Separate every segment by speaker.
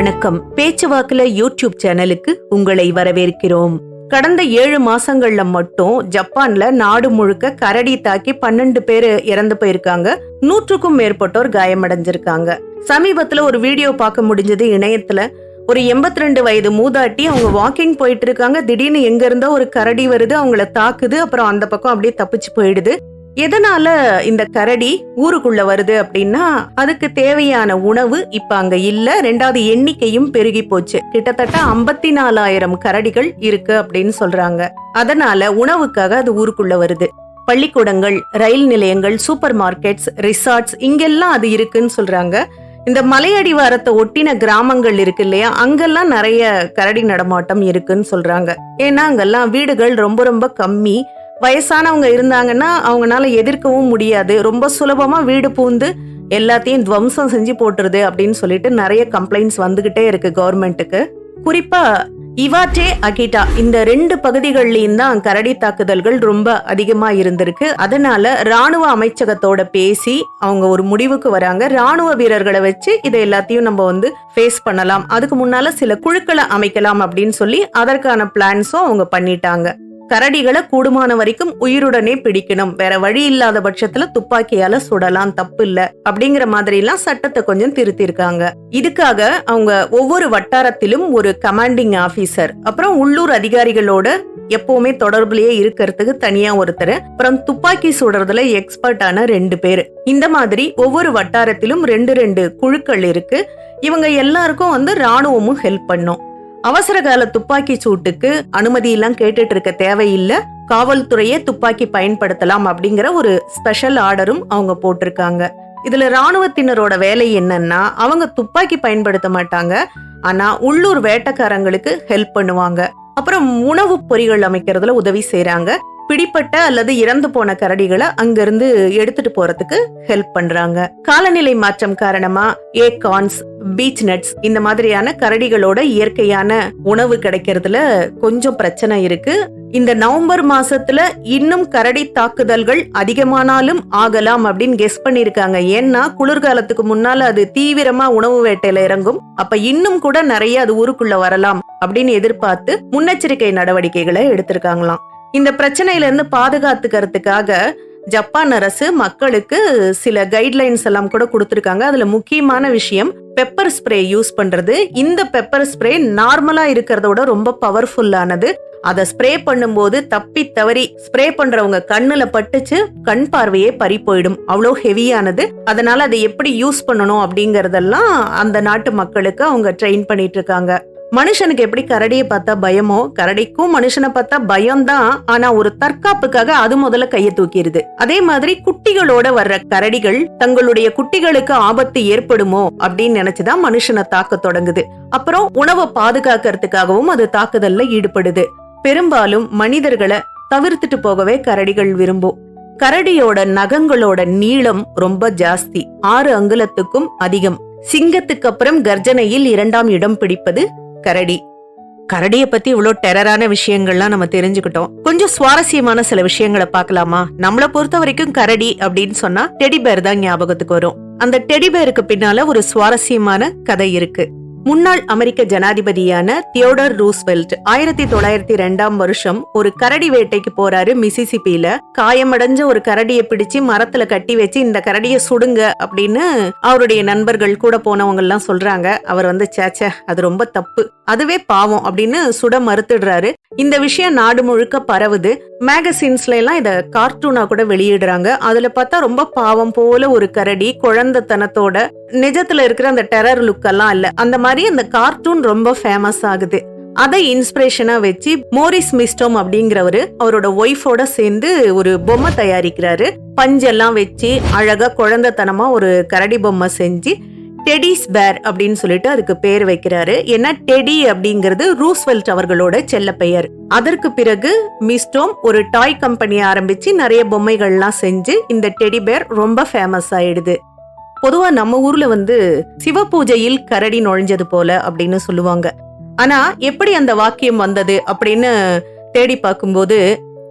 Speaker 1: வணக்கம். பேச்சுவாக்குல யூடியூப் சேனலுக்கு உங்களை வரவேற்கிறோம். கடந்த ஏழு மாசங்கள்ல மட்டும் ஜப்பான்ல நாடு முழுக்க கரடி தாக்கி பன்னெண்டு பேர் இறந்து போயிருக்காங்க. நூற்றுக்கும் மேற்பட்டோர் காயமடைஞ்சிருக்காங்க. சமீபத்துல ஒரு வீடியோ பார்க்க முடிஞ்சது இணையத்துல. ஒரு 82 ரெண்டு வயது மூதாட்டி அவங்க வாக்கிங் போயிட்டு இருக்காங்க. திடீர்னு எங்க இருந்தோ ஒரு கரடி வருது அவங்கள தாக்குது அப்புறம் அந்த பக்கம் அப்படியே தப்பிச்சு போயிடுது. எதனால இந்த கரடி ஊருக்குள்ள வருது அப்படின்னா அதுக்கு தேவையான உணவு இப்ப அங்க இல்ல. ரெண்டாவது எண்ணிக்கையும் பெருகி போச்சு. கிட்டத்தட்ட ஐம்பத்தி நாலாயிரம் கரடிகள் இருக்கு அப்படின்னு சொல்றாங்க. அதனால உணவுக்காக அது ஊருக்குள்ள வருது. பள்ளிக்கூடங்கள் ரயில் நிலையங்கள் சூப்பர் மார்க்கெட்ஸ் ரிசார்ட்ஸ் இங்கெல்லாம் அது இருக்குன்னு சொல்றாங்க. இந்த மலையடிவாரத்தை ஒட்டின கிராமங்கள் இருக்கு இல்லையா? அங்கெல்லாம் நிறைய கரடி நடமாட்டம் இருக்குன்னு சொல்றாங்க. ஏன்னா அங்கெல்லாம் வீடுகள் ரொம்ப ரொம்ப கம்மி. வயசானவங்க இருந்தாங்கன்னா அவங்களால எதிர்க்கவும் முடியாது. ரொம்ப சுலபமா வீடு பூந்து எல்லாத்தையும் துவம்சம் செஞ்சு போட்டுருது அப்படின்னு சொல்லிட்டு நிறைய கம்ப்ளைண்ட்ஸ் வந்துகிட்டே இருக்கு கவர்மெண்ட்டுக்கு குறிப்பா இவாட்டே அகிட்டா இந்த ரெண்டு பகுதிகள்லயும் தான் கரடி தாக்குதல்கள் ரொம்ப அதிகமா இருந்திருக்கு. அதனால ராணுவ அமைச்சகத்தோட பேசி அவங்க ஒரு முடிவுக்கு வராங்க. ராணுவ வீரர்களை வச்சு இதை எல்லாத்தையும் நம்ம வந்து ஃபேஸ் பண்ணலாம். அதுக்கு முன்னால சில குழுக்களை அமைக்கலாம் அப்படின்னு சொல்லி அதற்கான பிளான்ஸும் அவங்க பண்ணிட்டாங்க. கரடிகளை கூடுமான வரைக்கும் உயிருடனே பிடிக்கணும். வேற வழி இல்லாத பட்சத்துல துப்பாக்கியால சுடலாம் தப்பு இல்ல அப்படிங்கிற மாதிரி எல்லாம் சட்டத்தை கொஞ்சம் திருத்திருக்காங்க. இதுக்காக அவங்க ஒவ்வொரு வட்டாரத்திலும் ஒரு கமாண்டிங் ஆபீசர் அப்புறம் உள்ளூர் அதிகாரிகளோட எப்பவுமே தொடர்புலயே இருக்கிறதுக்கு தனியா ஒருத்தர் அப்புறம் துப்பாக்கி சுடுறதுல எக்ஸ்பர்ட்டான ரெண்டு பேர். இந்த மாதிரி ஒவ்வொரு வட்டாரத்திலும் ரெண்டு ரெண்டு குழுக்கள் இருக்கு. இவங்க எல்லாருக்கும் வந்து ராணுவமும் ஹெல்ப் பண்ணும். அவசர கால துப்பாக்கி சூட்டுக்கு அனுமதி எல்லாம் கேட்டுட்டு இருக்க தேவையில்லை. காவல்துறையே துப்பாக்கி பயன்படுத்தலாம் அப்படிங்கிற ஒரு ஸ்பெஷல் ஆர்டரும் அவங்க போட்டிருக்காங்க. இதுல ராணுவத்தினரோட வேலை என்னன்னா அவங்க துப்பாக்கி பயன்படுத்த மாட்டாங்க. ஆனா உள்ளூர் வேட்டக்காரங்களுக்கு ஹெல்ப் பண்ணுவாங்க. அப்புறம் உணவு பொறிகள் அமைக்கிறதுல உதவி செய்யறாங்க பிடிப்பட்ட அல்லது இறந்து போன கரடிகளை அங்கிருந்து எடுத்துட்டு போறதுக்கு ஹெல்ப் பண்றாங்க. காலநிலை மாற்றம் காரணமா ஏகான்ஸ் பீச் நட்ஸ் இந்த மாதிரியான கரடிகளோட இயற்கையான உணவு கிடைக்கிறதுல கொஞ்சம் பிரச்சனை இருக்கு. இந்த நவம்பர் மாசத்துல இன்னும் கரடி தாக்குதல்கள் அதிகமானாலும் ஆகலாம் அப்படின்னு கெஸ் பண்ணிருக்காங்க ஏன்னா குளிர்காலத்துக்கு முன்னால அது தீவிரமா உணவு வேட்டையில இறங்கும். அப்ப இன்னும் கூட நிறைய அது ஊருக்குள்ள வரலாம் அப்படின்னு எதிர்பார்த்து முன்னெச்சரிக்கை நடவடிக்கைகளை எடுத்திருக்காங்களாம். இந்த பிரச்சனையில இருந்து பாதுகாத்துக்கிறதுக்காக ஜப்பான் அரசு மக்களுக்கு சில கைட்லைன்ஸ் எல்லாம் கூட கொடுத்துருக்காங்க. அதுல முக்கியமான விஷயம் பெப்பர் ஸ்ப்ரே யூஸ் பண்றது. இந்த பெப்பர் ஸ்ப்ரே நார்மலா இருக்கிறத விட ரொம்ப பவர்ஃபுல்லானது அதை ஸ்ப்ரே பண்ணும்போது தப்பி தவறி ஸ்ப்ரே பண்றவங்க கண்ணுல பட்டுச்சு கண் பார்வையே பறி போயிடும். அவ்வளோ ஹெவியானது அதனால அதை எப்படி யூஸ் பண்ணணும் அப்படிங்கறதெல்லாம் அந்த நாட்டு மக்களுக்கு அவங்க ட்ரெயின் பண்ணிட்டு இருக்காங்க. மனுஷனுக்கு எப்படி கரடியை பார்த்தா பயமோ கரடிக்கும் மனுஷனை பார்த்தா பயம்தான் ஆனா ஒரு தற்காப்புக்காக அது முதல்ல கையை தூக்கிடுது. அதே மாதிரி குட்டிகளோட வர்ற கரடிகள் தங்களுடைய குட்டிகளுக்கு ஆபத்து ஏற்படுமோ அப்படின்னு நினைச்சுதான் மனுஷனை தாக்க தொடங்குது. அப்புறம் உணவை பாதுகாக்கிறதுக்காகவும் அது தாக்குதல்ல ஈடுபடுது. பெரும்பாலும் மனிதர்களை தவிர்த்துட்டு போகவே கரடிகள் விரும்பும். கரடியோட நகங்களோட நீளம் ரொம்ப ஜாஸ்தி. ஆறு அங்குலத்துக்கும் அதிகம். சிங்கத்துக்கு அப்புறம் கர்ஜனையில் இரண்டாம் இடம் பிடிப்பது கரடி. கரடிய பத்தி இவ்வளோ டெரரான விஷயங்கள்லாம் நம்ம தெரிஞ்சுக்கிட்டோம். கொஞ்சம் சுவாரஸ்யமான சில விஷயங்களை பார்க்கலாமா? நம்மள பொறுத்த வரைக்கும் கரடி அப்படின்னு சொன்னா டெடிபேர் தான் ஞாபகத்துக்கு வரும். அந்த டெடிபேருக்கு பின்னால ஒரு சுவாரஸ்யமான கதை இருக்கு. முன்னாள் அமெரிக்க ஜனாதிபதியான தியோடர் ரூஸ்வெல்ட் ஆயிரத்தி தொள்ளாயிரத்தி ரெண்டாம் வருஷம் ஒரு கரடி வேட்டைக்கு போறாரு மிசிசிபியில காயமடைஞ்ச ஒரு கரடியை பிடிச்சு மரத்துல கட்டி வச்சு இந்த கரடியை சுடுங்க அப்படின்னு அவருடைய நண்பர்கள் கூட போனவங்க எல்லாம் சொல்றாங்க. அவர் வந்து சேச்ச அது ரொம்ப தப்பு. அதுவே பாவம் அப்படின்னு சுட மறுத்துடுறாரு. இந்த விஷயம் நாடு முழுக்க பரவுது. மேகசின்ஸ்ல எல்லாம் இத கார்ட்டூனா கூட வெளியிடுறாங்க. அதுல பார்த்தா ரொம்ப பாவம் போல ஒரு கரடி குழந்தைத்தனத்தோட நிஜத்துல இருக்கிற அந்த டெரர் லுக் எல்லாம் இல்ல. அந்த மாதிரி அந்த கார்ட்டூன் ரொம்ப ஃபேமஸ் ஆகுது. அதை இன்ஸ்பிரேஷனா வச்சு மோரிஸ் மிஸ்டோம் அப்படிங்கிறவரு அவரோட ஒய்ஃபோட சேர்ந்து ஒரு பொம்மை தயாரிக்கிறாரு. பஞ்செல்லாம் வச்சு அழகா குழந்தைத்தனமா ஒரு கரடி பொம்மை செஞ்சு டெடிஸ் பேர் அப்படின்னு சொல்லிட்டு அதுக்கு பேர் வைக்கிறாரு. ஏன்னா டெடி அப்படிங்கிறது ரூஸ்வெல்ட் அவர்களோட செல்ல பெயர். அதற்கு பிறகு மிஸ்டோம் ஒரு டாய் கம்பெனி ஆரம்பிச்சு நிறைய பொம்மைகள்லாம் செஞ்சு இந்த டெடி பேர் ரொம்ப ஃபேமஸ் ஆயிடுது. பொதுவா நம்ம ஊர்ல வந்து சிவ பூஜையில் கரடி நுழைஞ்சது போல அப்படின்னு சொல்லுவாங்க. ஆனா எப்படி அந்த வாக்கியம் வந்தது அப்படின்னு தேடி பார்க்கும்போது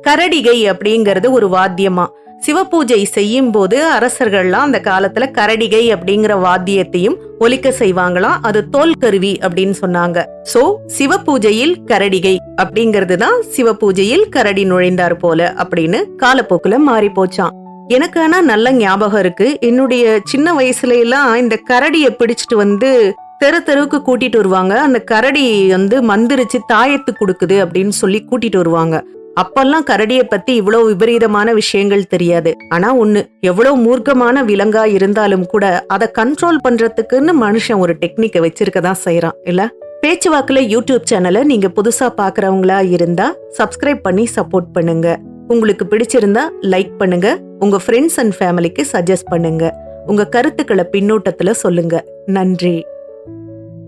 Speaker 1: கரடிகை அப்படிங்கிறது ஒரு வாத்தியமா? சிவபூஜை செய்யும் போது அரசர்கள்லாம் அந்த காலத்துல கரடிகை அப்படிங்கிற வாத்தியத்தையும் ஒலிக்க செய்வாங்களாம். அது தோல் கருவி அப்படின்னு சொன்னாங்க. சோ சிவபூஜையில் கரடிகை அப்படிங்கிறது தான் சிவபூஜையில் கரடி நுழைந்தார் போல அப்படின்னு காலப்போக்குல மாறி போச்சான் எனக்கு ஆனா நல்ல ஞாபகம் இருக்கு. என்னுடைய சின்ன வயசுல எல்லாம் இந்த கரடியை பிடிச்சிட்டு வந்து தெரு தெருவுக்கு கூட்டிட்டு வருவாங்க. அந்த கரடி வந்து மந்திரிச்சு தாயத்து கொடுக்குது அப்படின்னு சொல்லி கூட்டிட்டு வருவாங்க. அப்பெல்லாம் கரடியை பத்தி இவ்வளவு விபரீதமான விஷயங்கள் தெரியாது. ஆனா ஒண்ணு எவ்வளவு மூர்க்கமான விலங்கா இருந்தாலும் கூட அதை கண்ட்ரோல் பண்றதுக்குன்னு மனுஷன் ஒரு டெக்னிக்கை வச்சிருக்க தான் செய்யறான் இல்ல? பேச்சுவாக்குல யூடியூப் சேனலை நீங்க புதுசா பாக்குறவங்களா இருந்தா சப்ஸ்கிரைப் பண்ணி சப்போர்ட் பண்ணுங்க. உங்களுக்கு பிடிச்சிருந்தா லைக் பண்ணுங்க. உங்க ஃப்ரெண்ட்ஸ் அண்ட் ஃபேமிலிக்கு சஜஸ்ட் பண்ணுங்க. உங்க கருத்துக்களை பின்னூட்டத்துல சொல்லுங்க. நன்றி.